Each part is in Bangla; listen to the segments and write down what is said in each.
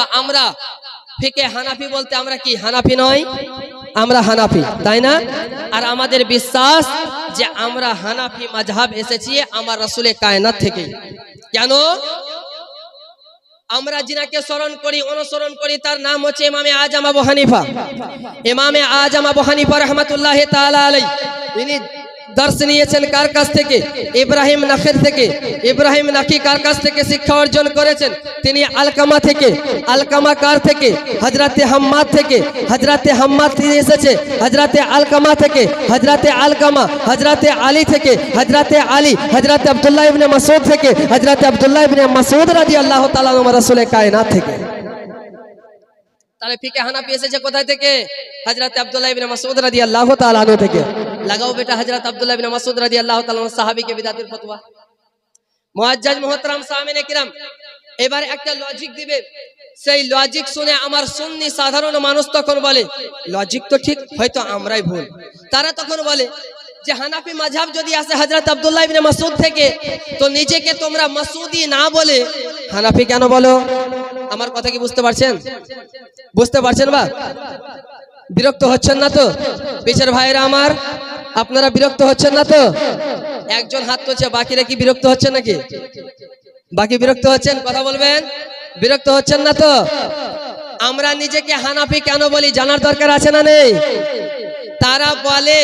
তো আমরা ফিকে হানাফি বলতে আমরা কি হানাফি নয়? আমরা হানাফি, তাই না? আর আমাদের বিশ্বাস যে আমরা হানাফি মাঝহাব এসেছি আমার রসুলের কায়নাত থেকে। কেন? আমরা যিনাকে স্মরণ করি, অনুসরণ করি, তার নাম হচ্ছে ইমামে আজম আবু হানিফা। ইমামে আজম আবু হানিফা রহমতুল্লাহ তিনি দর্শ নিয়েছেন কার কাছ থেকে? ইব্রাহিম নাখের থেকে। ইব্রাহিম নাকি কার কাছ থেকে শিক্ষা অর্জন করেছেন? তিনি আলকামা থেকে। আলকামা কার থেকে? হজরতে হাম্মাদ থেকে। হজরতে হাম্মাদ থেকে এসেছে। হজরতে আলকামা থেকে। হজরতে আলকামা। হজরতে আলী থেকে। হজরতে আলী। হজরতে আব্দুল্লাহ ইবনে মাসুদ থেকে। হজরতে আব্দুল্লাহ ইবনে মাসুদ রাদিয়াল্লাহু তাআলা আনহু রাসূলের কায়নাত থেকে। তাহলে ফিকে হানাফি এসেছে কোথায় থেকে? হযরত আব্দুল্লাহ ইবনে মাসউদ রাদিয়াল্লাহু তাআলা আনহু থেকে। লাগাও বেটা হযরত আব্দুল্লাহ ইবনে মাসউদ রাদিয়াল্লাহু তাআলা আনহু সাহাবী কে বিদাতের ফতোয়া। মুআজ্জাজ মুহতারাম সামিনে কিরাম, এবার একটা লজিক দিবে। সেই লজিক শুনে আমার সুন্নি সাধারণ মানুষ তখন বলে লজিক তো ঠিক, হয়তো আমরাই ভুল। তারা তখন বলে, যে হানাফি মাঝহাব যদি আসে হযরত আব্দুল্লাহ ইবনে মাসুদ থেকে, তো নিজেকে তোমরা মাসুদি না বলে হানাফি কেন বলো? আমার কথা কি বুঝতে পারছেন? বুঝতে পারছেন বা? বিরক্ত হচ্ছেন না তো? পিছের ভাইরা আমার, আপনারা বিরক্ত হচ্ছেন না তো? একজন হাত তুলছে, বাকিরা কি বিরক্ত হচ্ছেন নাকি? বাকি বিরক্ত হচ্ছেন? কথা বলবেন? বিরক্ত হচ্ছেন না তো? আমরা নিজেকে হানাফি কেন বলি জানার দরকার আছে না নেই? তারা বলে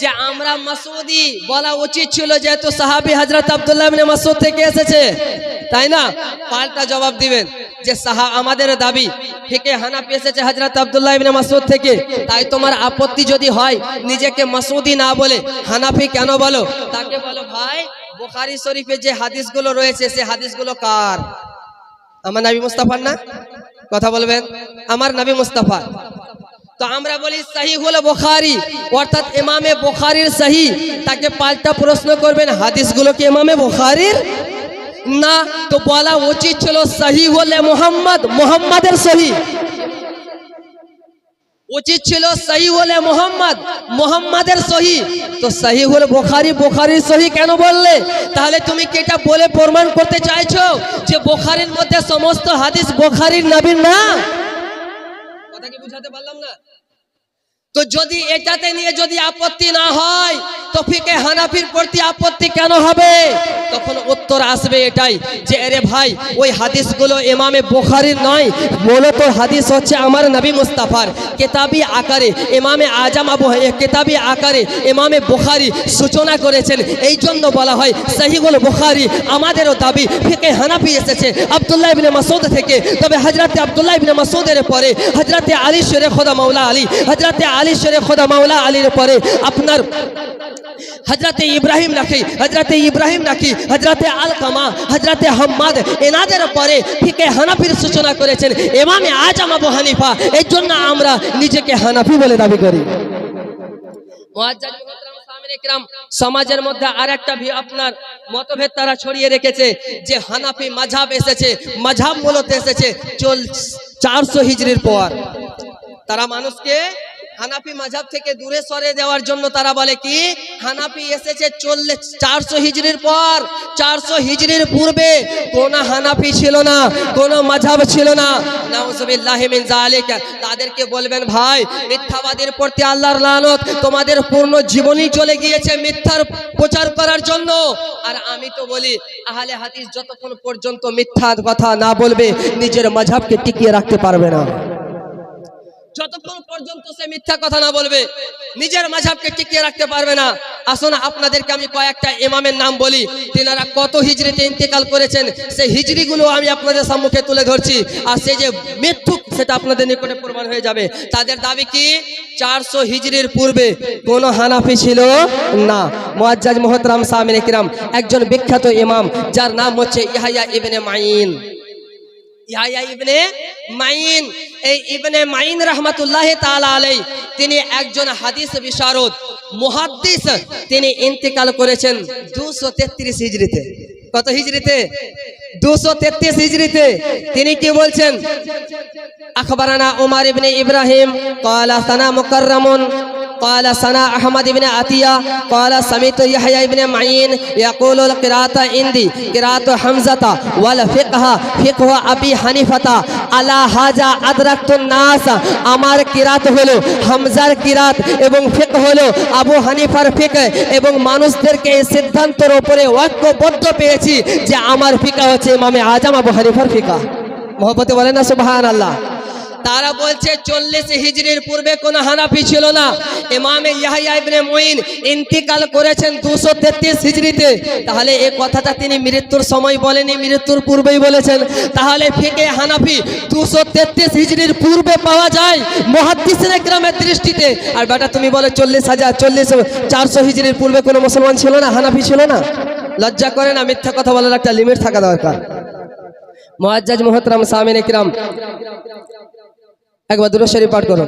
যে আমরা মাসুদি বলা উচিত ছিল যেহেতু সাহাবি হজরত আব্দুল্লাহ মাসুদ থেকে এসেছে। তাই না? পাল্টা জবাব দিবেন যে সাহা আমাদের দাবি। থেকে হানাফি এসেছে হজরত আব্দুল্লাহ ইবনে মাসুদ থেকে। তাই তোমার আপত্তি যদি হয়, নিজেকে মাসুদি না বলে হানাফি কেন বলো? তাকে বলো, ভাই, বুখারী শরীফে যে হাদিসগুলো রয়েছে, সে হাদিসগুলো কার? আমার নবী মুস্তাফার না? কথা বলবেন? আমার নবী মুস্তাফা তো আমরা বলি সহি হলো বুখারী। অর্থাৎ ইমামে বুখারীর সহি। তাকে পাল্টা প্রশ্ন করবেন, হাদিসগুলো কি ইমামে বুখারীর? না, তো বলা উচিত ছিল সহি হলে মোহাম্মদ, মোহাম্মদের সহি। উচিত ছিল সহি হলে মোহাম্মদ, মোহাম্মদের সহি। তো সহি হলে বোখারি, বোখারির সহি কেন বললে? তাহলে তুমি কি এটা বলে প্রমাণ করতে চাইছো যে বোখারির মধ্যে সমস্ত হাদিস বোখারির নবীর না? কথা কি বুঝাতে পারলাম না? তো যদি এটাতে নিয়ে যদি আপত্তি না হয়, তো ফিকে হানাফির প্রতি আপত্তি কেন হবে? তখন উত্তর আসবে এটাই যে, আরে ভাই, ওই হাদিসগুলো ইমামে বুখারীর নয়। মূলত হাদিস হচ্ছে আমার নবী মুস্তাফার। কেতাবি আকারে ইমামে আজম আবু কেতাবি আকারে ইমামে বুখারী সূচনা করেছেন। এই জন্য বলা হয় সহিগুল বুখারী আমাদেরও দাবি, ফিকে হানাফি এসেছে আব্দুল্লাহ ইবনে মাসউদ থেকে। তবে হযরতে আব্দুল্লাহ ইবনে মাসউদের পরে হযরতে আলী শেরে খোদা মাওলা আলী, হযরতে আলী শেরে খোদা মাওলা আলীর পরে আপনার হজরতে ইব্রাহিম রাখি হজরতে ইব্রাহিম রাখি হজরতে আলকামা হজরতে হাম্মাদ, এনাদের পরে ফিকে হানাফির সূচনা করেছেন। ইমামে আজম আবু হানিফা এর জন্য আমরা নিজেকে হানাফি বলে দাবি করি। সমাজের মধ্যে আর একটা আপনার মতভেদ তারা ছড়িয়ে রেখেছে, যে হানাফি মাঝাব এসেছে মাঝাব মূলত এসেছে চল চারশো হিজরির পর। তারা মানুষকে হানাফি মাঝাব থেকে দূরে সরে দেওয়ার জন্য তারা বলে কি? হানাফি এসেছে চল্লিশ, চারশো হিজড়ির পর। চারশো হিজড়ির পূর্বে কোন হানাফি ছিল না, কোন মাঝাব ছিল না। তাদেরকে বলবেন, ভাই, মিথ্যাবাদীর প্রতি আল্লাহর লানত তোমাদের পূর্ণ জীবনই চলে গিয়েছে মিথ্যার প্রচার করার জন্য। আর আমি তো বলি, আহলে হাদিস যতক্ষণ পর্যন্ত মিথ্যার কথা না বলবে, নিজের মাঝাবকে টিকিয়ে রাখতে পারবে না। যতক্ষণ পর্যন্ত সে মিথ্যা কথা না বলবে, নিজের মাঝাবকে টিকিয়ে রাখতে পারবে না। আসুন, আপনাদেরকে আমি কয়েকটা ইমামের নাম বলি। তেনারা কত হিজড়িতে ইন্তেকাল করেছেন, সেই হিজড়িগুলো আমি আপনাদের সম্মুখে তুলে ধরছি। আর সেই যে মিথ্যুক সেটা আপনাদের নিকটে প্রমাণ হয়ে যাবে। তাদের দাবি কি? চারশো হিজড়ির পূর্বে কোন হানাফি ছিল না। মুআজ্জাজ মোহতরাম সামিন কিরাম একজন বিখ্যাত ইমাম, যার নাম হচ্ছে ইহাইয়া ইবনে মাইন তালা তিনি একজন হাদিস বিশারদ, মুহাদ্দিস। তিনি ইন্তেকাল করেছেন দুশো তেত্রিশ হিজড়িতে। কত হিজড়িতে? দুশো তেত্রিশ হিজড়িতে। তিনি কি বলছেন? আখবরানা উমার ইবনে ইব্রাহিম কয়লা সানা মুকরমন قال سنا أحمد بن عطية قال سمعت يحيى بن معين يقول القراءة عندي قراءة حمزة والفقه فقه أبي حنيفة على هذا أدركت الناس আমার কিরাত হলো হামজার কিরাত এবং ফিক হলো আবু হানিফার ফিক এবং মানুষদেরকে এই সিদ্ধান্তের উপরে ঐক্যবদ্ধ পেয়েছি যে আমার ফিকা হচ্ছে ইমামে আজম আবু হানিফার ফিকা মোহব্বতে বলে না সুবাহান আল্লাহ তারা বলছে, চল্লিশ হিজড়ির পূর্বে কোনো হানাফি ছিল না। ইমামে ইয়াহিয়া মুইন ইন্তিকাল করেছেন দুশো তেত্রিশ হিজরিতে। তাহলে এ কথাটা তিনি মৃত্যুর সময় বলেনি, মৃত্যুর পূর্বেই বলেছেন। তাহলে ফিকে হানাফি দুশো তেত্রিশ হিজড়ির পূর্বে পাওয়া যায় মহাদ্দিসের গ্রামের দৃষ্টিতে। আর বেটা, তুমি বলে চল্লিশ হাজার, চল্লিশ চারশো হিজড়ির পূর্বে কোনো মুসলমান ছিল না, হানাফি ছিল না? লজ্জা করে না, মিথ্যা কথা বলার একটা লিমিট থাকা দরকার। মোয়াজ্জাজ মোহতরাম সামিন ইকরাম একবার দুটো শরীফ পাঠ করুন।